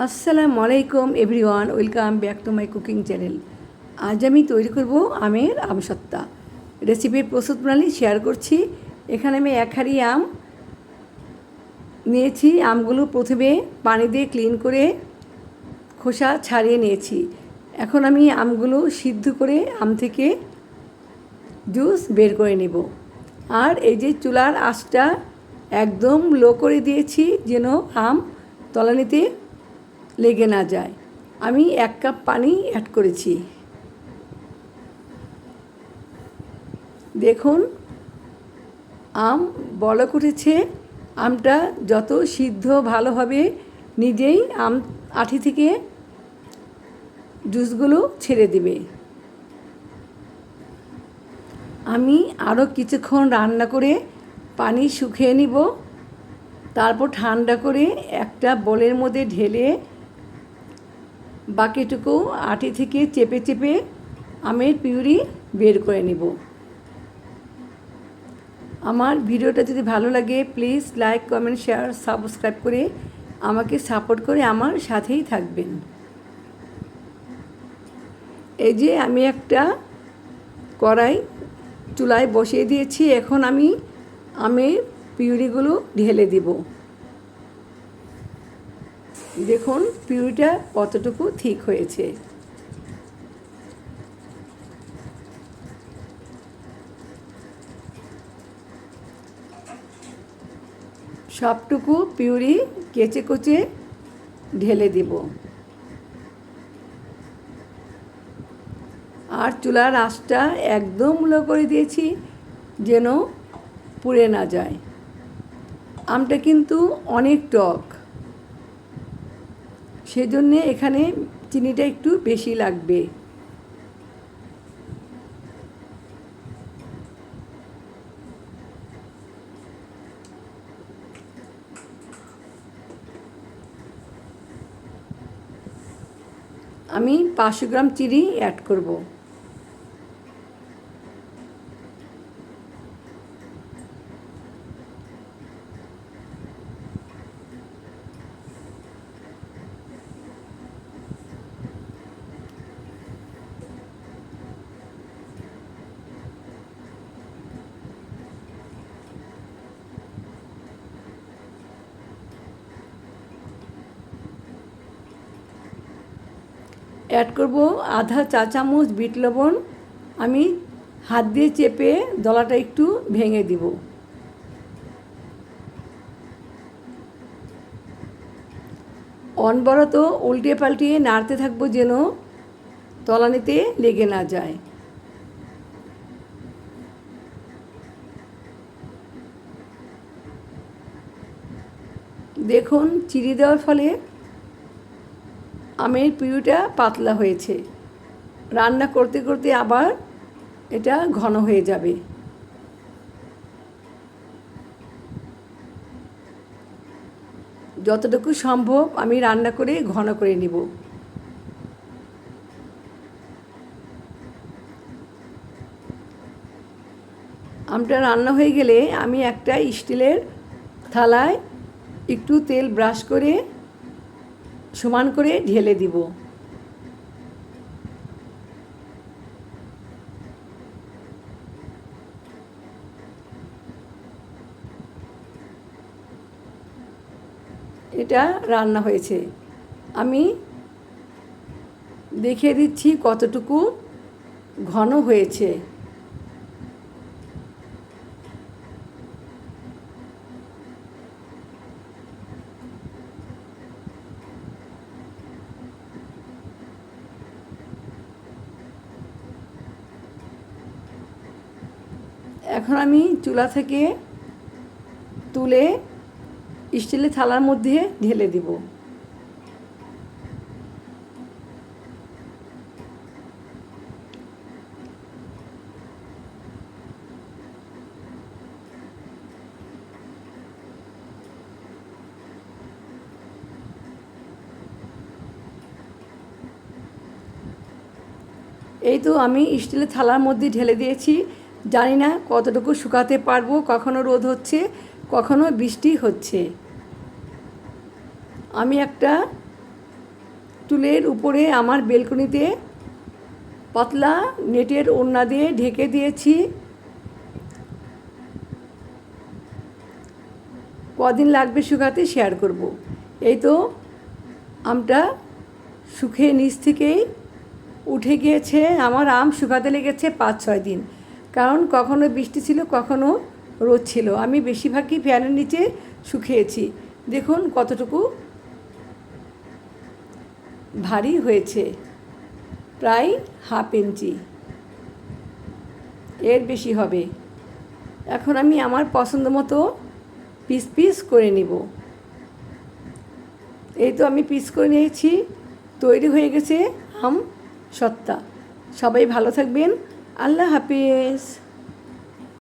আসসালামু আলাইকুম everyone, welcome back to my cooking channel. আজ আমি তৈরি করব আমের আমসত্তা রেসিপির প্রস্তুত প্রণালী শেয়ার করছি। এখানে আমি এক হাঁড়ি আম নিয়েছি। আমগুলো প্রথমে পানি দিয়ে ক্লিন করে খোসা ছাড়িয়ে নিয়েছি। এখন আমি আমগুলো সিদ্ধ করে আম থেকে জুস বের করে নেব। আর এই যে চুলার আঁচটা একদম লো করে দিয়েছি যেন আম তলানিতে লেগে না যায়। আমি এক কাপ পানি অ্যাড করেছি। দেখুন, আম বলক উঠেছে। আমটা যত সিদ্ধ ভালো হবে, নিজেই আম আঠি থেকে জুসগুলো ছেড়ে দেবে। আমি আরও কিছুক্ষণ রান্না করে পানি শুকিয়ে নিব। তারপর ঠান্ডা করে একটা বলের মধ্যে ঢেলে বাকিটুকু আটি থেকে চেপে চেপে আমের পিউরি বের করে নেব। আমার ভিডিওটা যদি ভালো লাগে please like comment share subscribe করে আমাকে সাপোর্ট করে আমার সাথেই থাকবেন। এই যে আমি একটা কড়াই চুলায় বসিয়ে দিয়েছি, এখন আমি আমের পিউরিগুলো ঢেলে দিব। দেখুন, পিউরিটা কতটুকু ঠিক হয়েছে। সবটুকু পিউরি কেচে কুচে ঢেলে দেব। আর চুলার আঁচটা একদম লো করে দিয়েছি যেন পুড়ে না যায়। আমটা কিন্তু অনেক টক। সেজন্যে এখানে চিনিটা একটু বেশি লাগবে। আমি পাঁচশো গ্রাম চিনি অ্যাড করব। অ্যাড করব আধা চা চামচ বিট লবণ। আমি হাত দিয়ে চেপে দলাটা একটু ভেঙে দিব। অনবরত উল্টে পাল্টিয়ে নাড়তে থাকব যেন তলানিতে লেগে না যায়। দেখুন চিনি দেওয়ার ফলে আমের পিউটা পাতলা হয়েছে। রান্না করতে করতে আবার এটা ঘন হয়ে যাবে। যতটুকু সম্ভব আমি রান্না করে ঘন করে নিব। আমটা রান্না হয়ে গেলে আমি একটা স্টিলের থালায় একটু তেল ব্রাশ করে সমান করে ঢেলে দিব। এটা রান্না হয়েছে। আমি দেখিয়ে দিচ্ছি কতটুকু ঘন হয়েছে। এখন আমি চুলা থেকে তুলে স্টিলের থালার মধ্যে ঢেলে দিব। এই তো আমি স্টিলের থালার মধ্যে ঢেলে দিয়েছি। জানি না কতটুকু শুকাতে পারব, কখনো রোদ হচ্ছে, কখনো বৃষ্টি হচ্ছে। আমি একটা টুলের উপরে আমার বেলকনিতে পাতলা নেটের ওড়না দিয়ে ঢেকে দিয়েছি। কদিন লাগবে শুকাতে শেয়ার করব। এই তো আমটা শুকিয়ে নিচ থেকেই উঠে গিয়েছে, আমার আম শুকাতে লেগেছে পাঁচ ছয় দিন। কারণ কখনো বৃষ্টি ছিল, কখনো রোদ ছিল। আমি বেশিরভাগই ফ্যানের নিচে শুকিয়েছি। দেখুন কতটুকু ভারী হয়েছে। প্রায় হাফ ইঞ্চি। এর বেশি হবে। এখন আমি আমার পছন্দ মতো পিস পিস করে নিব। এই তো আমি পিস করে নিয়েছি। তৈরি হয়ে গেছে আম সত্তা। সবাই ভালো থাকবেন। আল্লাহ হাফিজ।